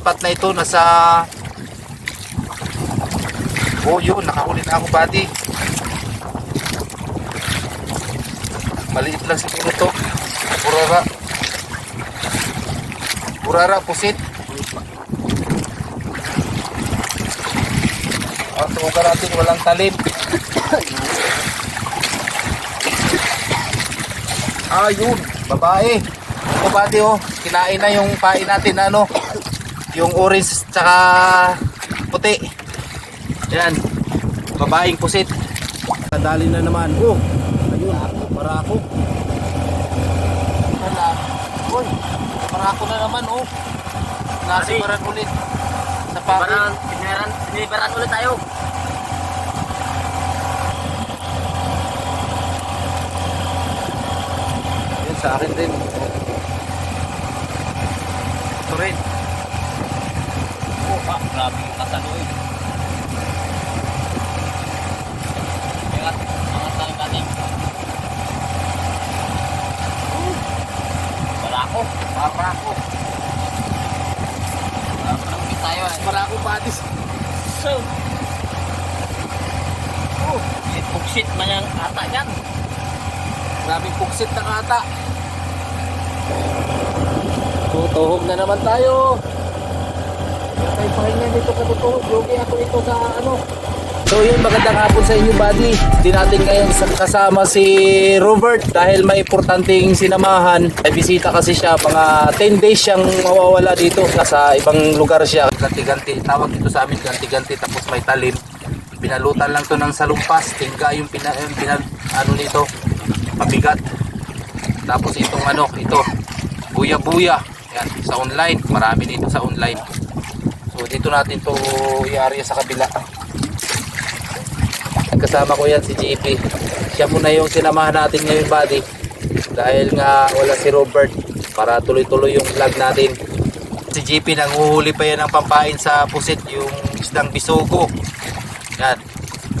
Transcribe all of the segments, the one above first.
spot na ito nasa Oh, yun, nakahuli na ako, buddy. Maliit lang siguro to. Purara. Purara, pusit. Ang tuga natin, walang talim. Ayun, babae. Ito buddy oh, kinain na yung pain natin na ano, yung orange tsaka puti. Yan, babaeng pusit. Kadali na naman. Oh, ayun, para ako. Wala. Uy, para ako na naman oh. Nasiparan ulit. Sa pain. Parang siniberan, siniberan ulit tayo. Yan sa akin din. Ito rin. Kasalo eh. Angat, tayo kating. Wala ako. Para ako. Wala pa lang tayo eh. Para ako buddies. So, oh, puksit man yung ata yan. Grabing puksit na kata. Tutuhog na naman tayo. Tayong pahinga dito katutuhog. Yogi ako ito sa ano. So yun, magandang hapon sa inyo buddy. Di natin ngayon sa- kasama si Robert dahil may importanteng sinamahan. May bisita kasi siya, mga 10 days siyang mawawala dito. Nasa ibang lugar siya. Ganti-ganti, tawag dito sa amin ganti-ganti tapos may talim. Binalutan lang to ng salumpas. Tingga yung pina, yung pinal, ano nito, mabigat. Tapos itong ano, ito, buya-buya. Yan, sa online. Marami dito sa online. So dito natin to i-area sa kabila. Kasama ko yan si JP. Siya muna yung sinamahan natin ngayon buddy. Dahil nga wala si Robert para tuloy-tuloy yung vlog natin. Si JP nanguhuli pa yan ng pampain sa pusit yung isdang bisogo. Yan.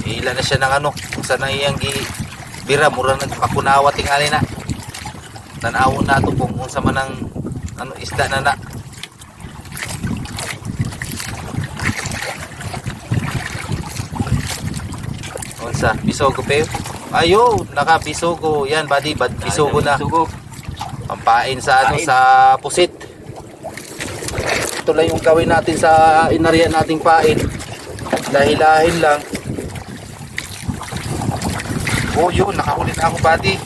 Ilan na siya ng ano. Kung saan na iyang bira mura nagpakunawa tingali na. Tanawon na to kung unsa man ang ano isda na na. Unsa? Bisogo pa yun? Ayo, naka bisogo. Yan, buddy, bad bisogo na. Pampain sa ano sa pusit. Ito lang yung gawin natin sa inarian nating pain. Dahilahin lang. Oh, yun, nakahuli na ako, buddy.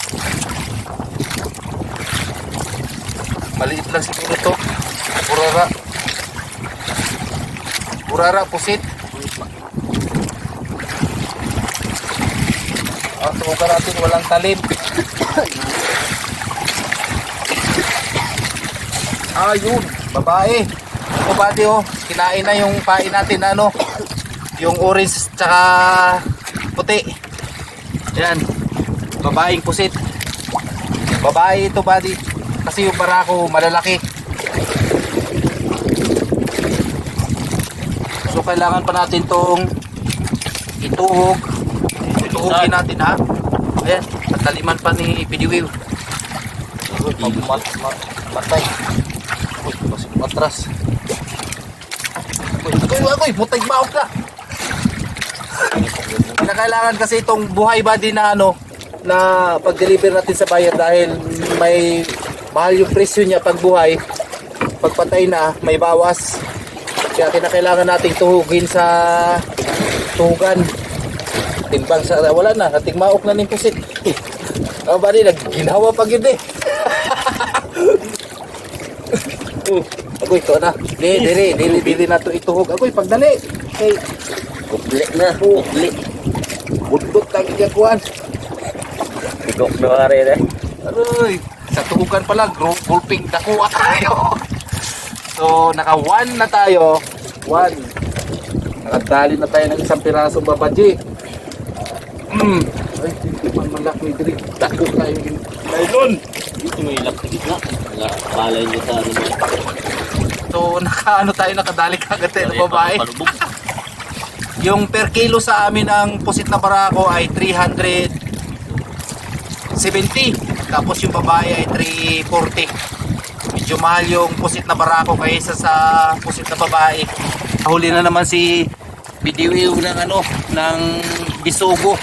Maliit lang siguro to. Purara. Purara, pusit. Ang tuga natin, walang talim. Ayun, babae. O buddy oh, kinain na yung pain natin na ano, yung orange tsaka puti. Yan, babaeng pusit. Babae ito buddy, kasi yung barako malalaki. So kailangan pa natin tong ituhog. Ituhogin natin ha. Ayan, nataliman pa ni Pidiwiw. Mat, mat, matay. Uy, kasi matras. Uy, uy, uy, putay baok na. Kinakailangan kasi itong buhay body na ano, na pag-deliver natin sa bayan dahil may mahal yung presyo niya pag buhay. Pagpatay na, may bawas. Kaya kinakailangan nating tuhugin sa tuhugan. Timbang sa, wala na, natigmaok na ng pusit. Ang bali, nagginhawa pag yun eh. Oh, agoy to na. Di, diri, dili, dili na to ituhog. Agoy, pagdali. Kay, Kubli na. Kubli. budbud tag ikakuan. Bigok na nga rin eh. Aroy, sa tuhugan pala, group gulping dakuha tayo. So, naka one na tayo. One. Nakadali na tayo ng isang pirasong babaji. Mm. Ay, hindi man malaki diri. Dako tayo yung nylon. Dito may ilap sa gitna. Wala, balay niyo sa ano. So, nakaano tayo, nakadali kagad tayo ng babae. Yung per kilo sa amin ang pusit na barako ay 370. Tapos yung babae ay 340. medyo mahal yung pusit na barako kaysa sa pusit na babae. Huli na naman si Bidiwiw ng ano, ng bisugo.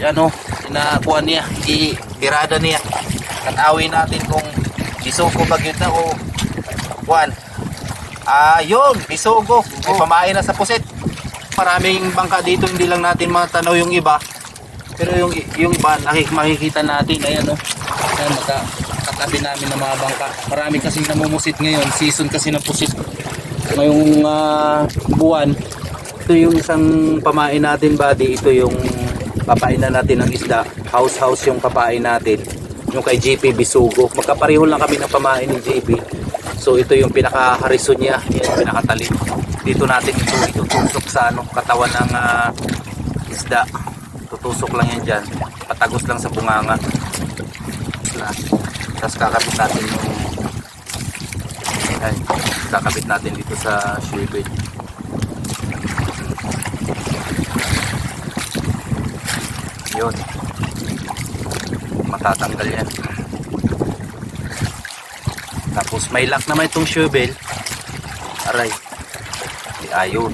Ano, inakuha niya, itirada niya. Katawin natin kung bisugo ba yun na o kuan. Ah, yun, bisugo. May pamain na sa pusit. Maraming bangka dito, hindi lang natin matanaw yung iba. Pero yung yung iba, makikita natin, ayan o. Ayan, maka, katabi namin ng mga bangka. Marami kasi namumusit ngayon, season kasi ng pusit. Ngayong ah, buwan, ito yung isang pamain natin, buddy. Ito yung papainan natin ng isda. House-house yung papain natin. Yung kay JP Bisugo. Magkapareho lang kami ng pamain ni JP. So ito yung pinaka-harison niya. Yan yung pinakatalim. Dito natin ito itutusok sa ano, katawan ng ah, isda. Tutusok lang yan dyan. Patagos lang sa bunganga. Tapos kakabit natin yung ay, kakabit natin dito sa sherbet. Yun. Matatanggal yan. Tapos may lock naman itong shovel. Aray. Di ayun.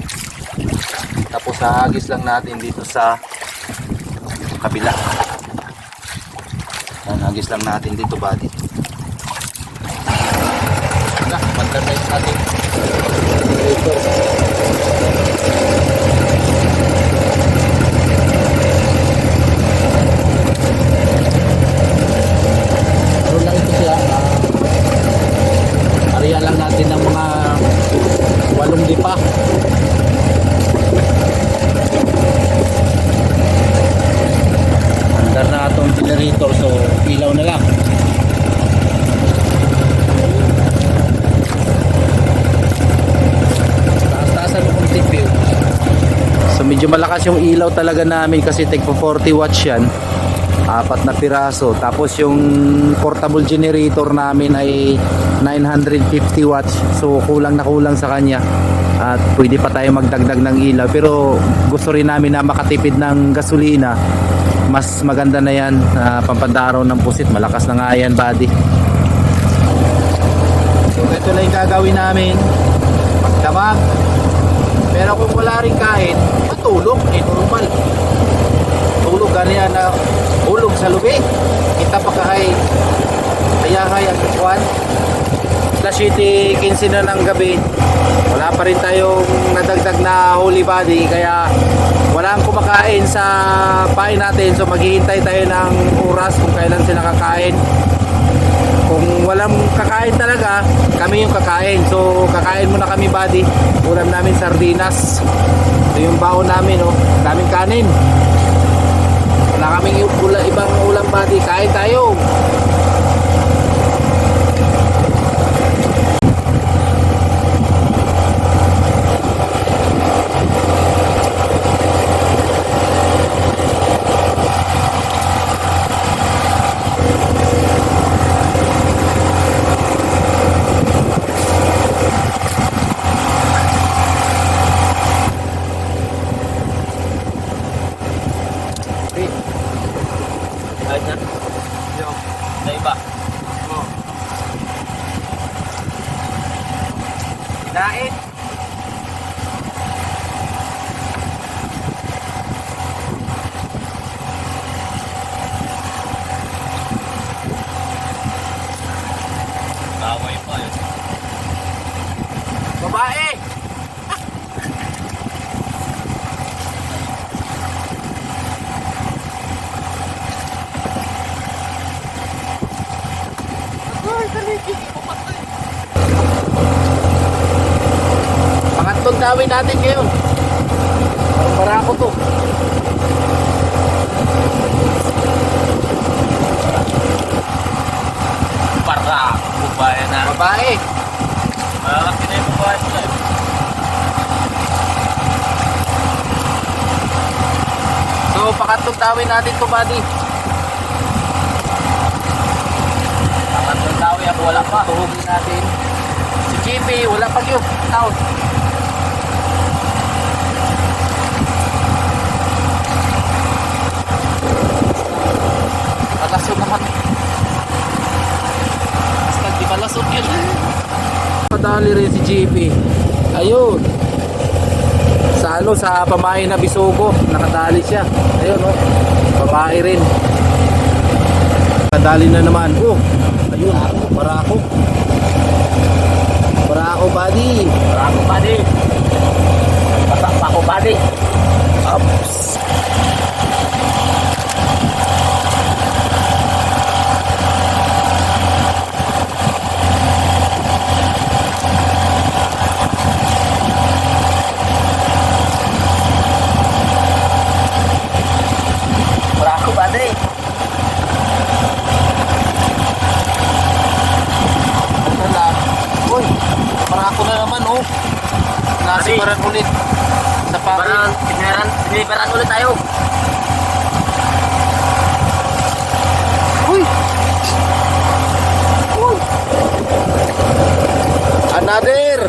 Tapos hahagis lang natin dito sa kabila. Yan, hagis lang natin dito buddy. Na, bandar na yung ating Ano lang ito siya, ah, area lang natin ng mga walong lipa. Andar na itong generator so ilaw na lang. Taas-taasan mo kung view. So medyo malakas yung ilaw talaga namin kasi tig 40 watts yan. Apat na piraso. Tapos yung portable generator namin ay 950 watts. So kulang na kulang sa kanya. At pwede pa tayo magdagdag ng ilaw. Pero gusto rin namin na makatipid ng gasolina. Mas maganda na yan uh, pampandaraw ng pusit. Malakas na nga yan buddy. So ito lang yung gagawin namin. Magdamag pero kung wala rin kain matulog eh normal. Tulog ganyan na ulog sa lubi. Kita pa kahay ayahay at kuwan alas 7.15 na ng gabi wala pa rin tayong nadagdag na holy body kaya walang kumakain sa pain natin. So maghihintay tayo ng oras kung kailan sila kakain kung walang kakain talaga kami yung kakain. So kakain muna kami buddy. Ulam namin sardinas. Ito yung baon namin oh. Daming kanin. Wala kaming ula, ibang ulam buddy. Kain tayo. Kahit na. Sa iba. Kain. Kaway pa yun. Babae. Dawin natin ngayon. Parang ko to. Para. Bubaya na. Babae. Malaki na yung bubaya nila. eh. So, pangatlong dawin natin to, buddy. Pangatlong dawi ako wala pa. Tuhugin natin. Si JP, wala pa yun. Out. Palasod naman. Basta di palasod yun. Nakadali rin si JP. Ayun. Sa ano, sa pamain na bisugo. Nakadali siya. Ayun, oh. Babae rin. Nakadali na naman. Oh, ayun. Barako. Barako, buddy. Ako padi. Pasak pa ako padi. Ups. Para ako padi. Wala. Uy, barako na naman, oh. Nasibaran ulit. Sa pari. Parang siniberan, siniberan ulit tayo. Uy! Uy! Another!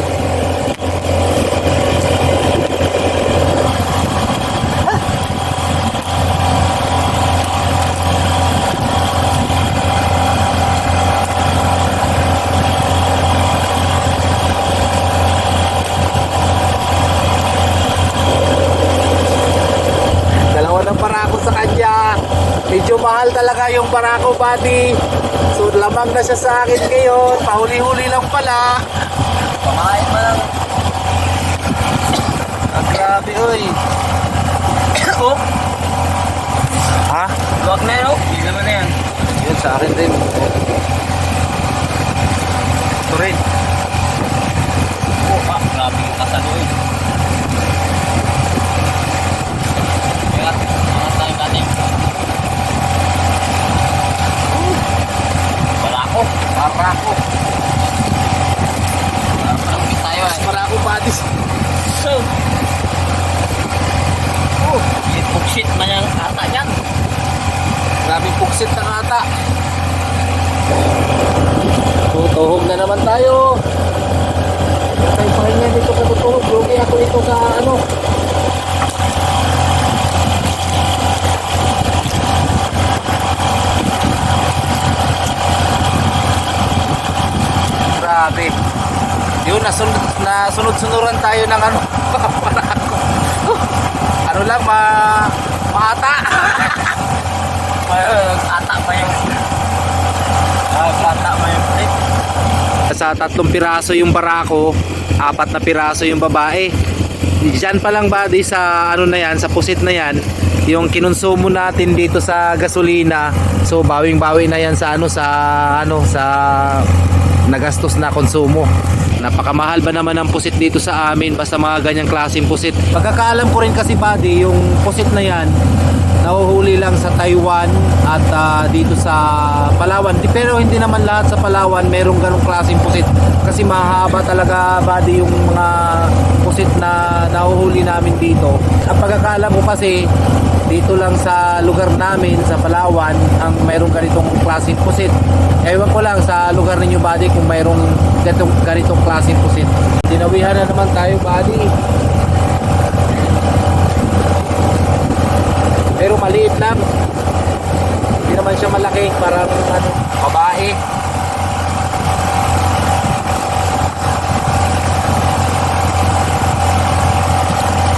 Dalawa ng barako sa kanya. Medyo mahal talaga yung barako, buddy. So, lamang na siya sa akin ngayon. Pahuli-huli lang pala. Pamahain mo lang. Ang grabe, oy. Oh, Ha? luwag na yun. oh. Hindi naman na yan. Yun, sa akin rin. Ito rin. Oh, ah, grabe yung kasano eh. Kaya, angat tayo padi. Wala ako. Barako. Parang ulit tayo eh. Barako, buddy. So, oh, ipuksit man yung ata yan. Grabe puksit ng ata. Tutuhog na naman tayo. Patay pa rin yan dito sa tutuhog. Lugi ako dito sa ano. Grabe. Yun, nasunod, nasunod-sunuran tayo ng ano. Ano lang, ma maata. Ata pa yung... Ah, ata pa plate. Sa tatlong piraso yung barako, apat na piraso yung babae. Diyan pa lang ba sa ano na yan, sa pusit na yan, yung kinonsumo natin dito sa gasolina. So bawing-bawi na yan sa ano sa ano sa nagastos na konsumo. Napakamahal ba naman ang pusit dito sa amin basta mga ganyang klaseng pusit. Pagkakaalam ko rin kasi buddy, yung pusit na yan nahuhuli lang sa Taiwan at ah, dito sa Palawan. Pero hindi naman lahat sa Palawan merong ganong klaseng pusit. Kasi mahaba talaga body yung mga pusit na nahuhuli namin dito. Ang pagkakaalam ko kasi dito lang sa lugar namin sa Palawan ang mayroong ganitong klaseng pusit. Ewan ko lang sa lugar ninyo buddy kung mayroong ganitong, ganitong klaseng pusit. Dinawihan na naman tayo buddy. Pero maliit lang. Hindi naman siya malaki. Parang ano, babae.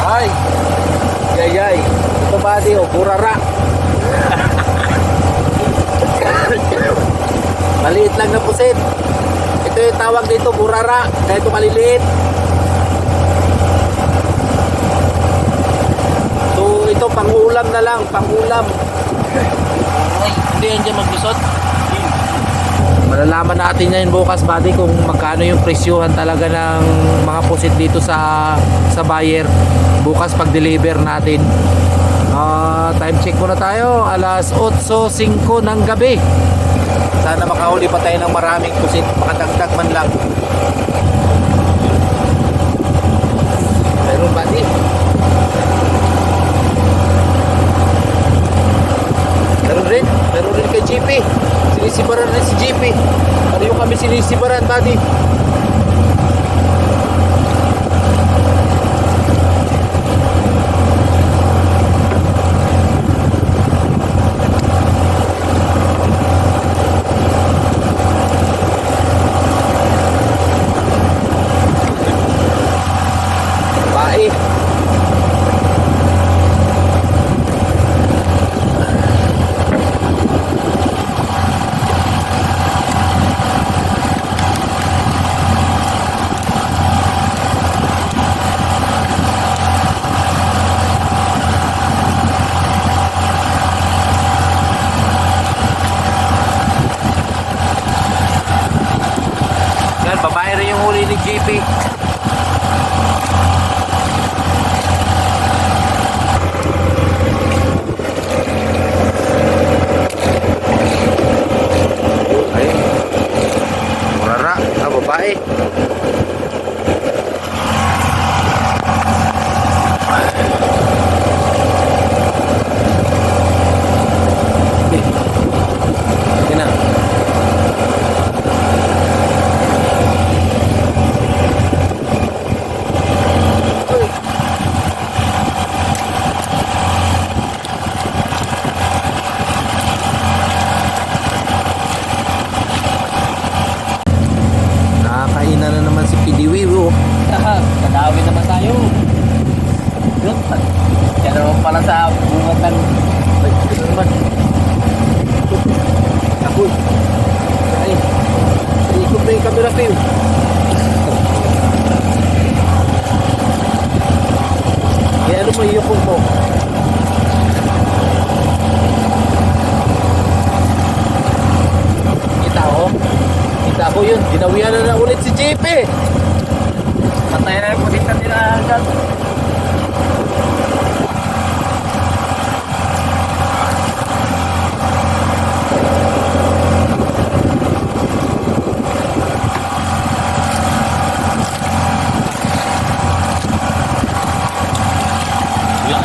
Ay! Yayay. Di o? Burara. maliit lang na pusit. Ito yung tawag dito, burara. Kaya ito maliliit. So ito pangulam na lang, pangulam. Ay, hindi yan dyan maglusot. Malalaman natin yan bukas buddy kung magkano yung presyuhan talaga ng mga pusit dito sa sa buyer bukas pag deliver natin. Ah, time check muna tayo, alas 8.05 ng gabi. Sana makahuli pa tayo ng maraming pusit, makadagdag man lang. Pero buddy, Meron rin, meron rin kay JP. Sinisibaran rin si JP. Pareho kami sinisibaran, buddy. babae. Yan, babae rin yung huli ni JP. Ay, murara, ah, babae. Yan na. Nakakainan na naman si Pidiwiw. oh. Kadawin naman tayo. Yun. Naman pala sa bungatan. Naman. Ako. Ay. Ikot na yung camera ko Eh, ano mo iyukong mo? Kita ko. Kita ko yun. Ginawian na na ulit si JP. Patay na yung pulitan nila agad.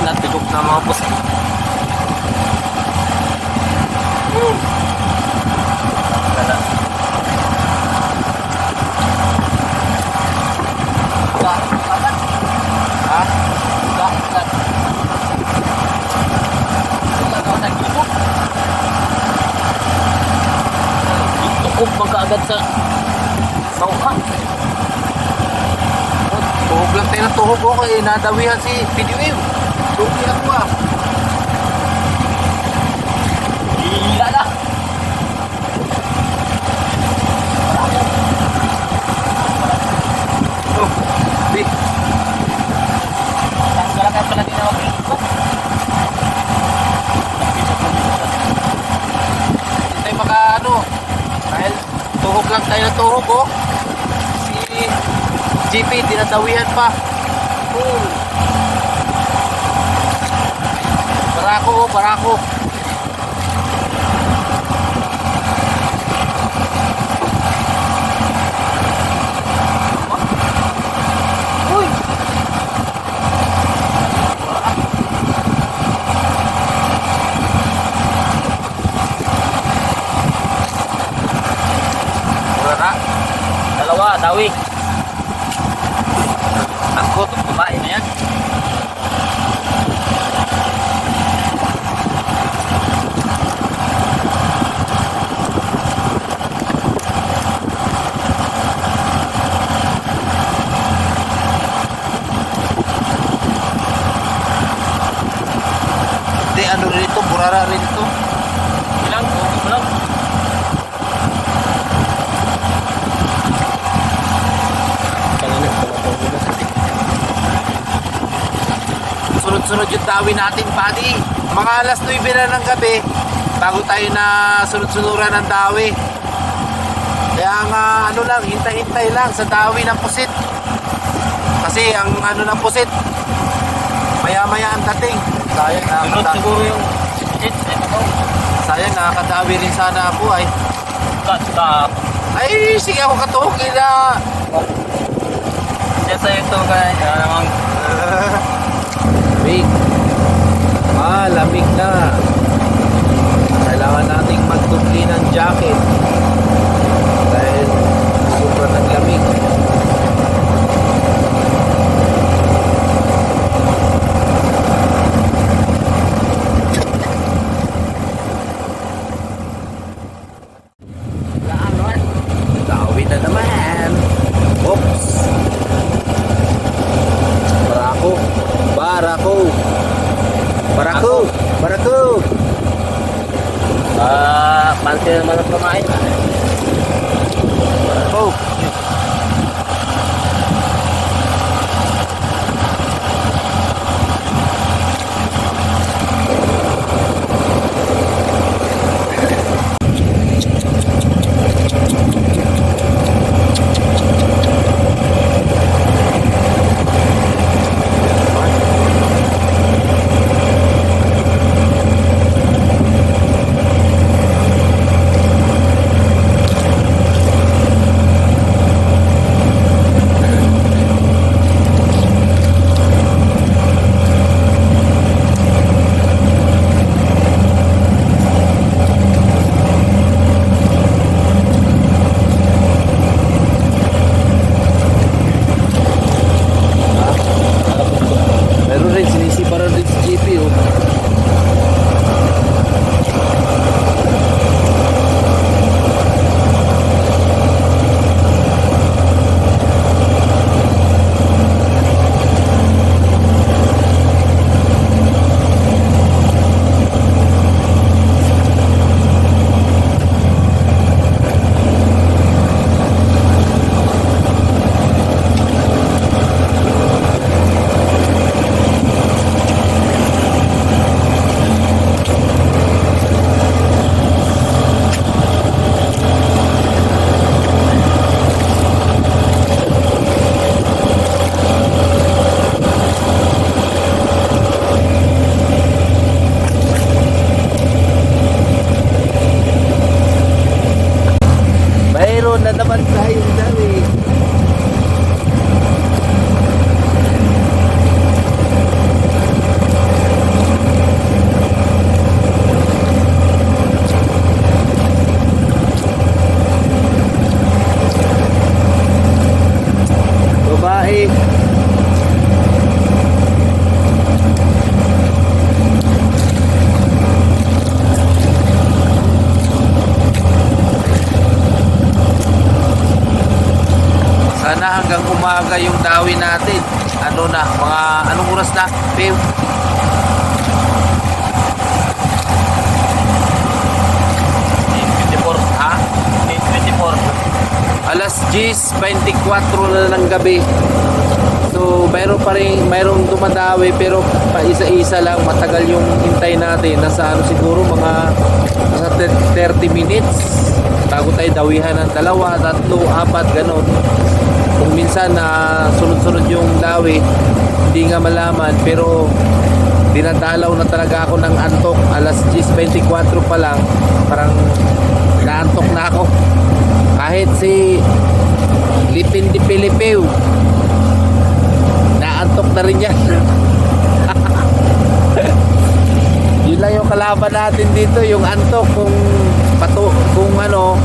Wala na, mga? Tukog man kaagad sa sauka. Tuhog lang tayo ng tuhog ko kaya nadawihan si Pidiwiw. Tuhog ako ah. Gila na. Oh, di. Tanggalan pala din ako. Hindi tayo maka ano. Dahil tuhog lang tayo ng tuhog oh. Si GP dinadawihan pa. Oh. Barako oh, barako. Uy! Wala na. Dalawa, dawi. Ako, babae na yan. Hindi, ano rin ito, burara rin ito. Ilang, okay mo lang. Kanina, tumatawag na. Dawi natin, buddy. Mga alas 9 na ng gabi, bago tayo na sunod-sunuran ng dawi. Kaya nga, ano lang, hintay-hintay lang sa dawi ng pusit. Kasi ang ano ng pusit, maya-maya ang dating. Sayang, nakakadawi. siguro yung. Sayang, nakakadawi rin sana ako ay. Ay, sige ako katuhog na. Ito kaya. Kaya namang Big. Ah, lamig na. Kailangan nating magdubli ng jacket. Umaga yung dawi natin. Ano na, mga anong oras na? Pew. Ha? 24. Alas 10.24 na ng gabi. So, mayroon pa rin, mayroong dumadawi pero pa isa-isa lang matagal yung hintay natin. Nasa ano siguro mga nasa 30 minutes bago tayo dawihan ng dalawa, tatlo, apat, ganon. Minsan na sunod-sunod yung dawi, hindi nga malaman pero dinadalaw na talaga ako ng antok. Alas 10.24 pa lang parang naantok na ako. Kahit si Lipin di Pilipiw naantok na rin yan. Yun lang yung kalaban natin dito yung antok. Kung pato, kung ano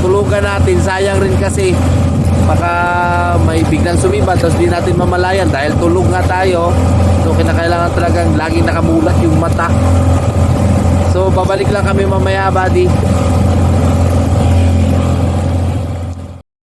tulugan natin sayang rin kasi baka may biglang sumiba tapos di natin mamalayan dahil tulog nga tayo. So kinakailangan talagang laging nakamulat yung mata. So babalik lang kami mamaya buddy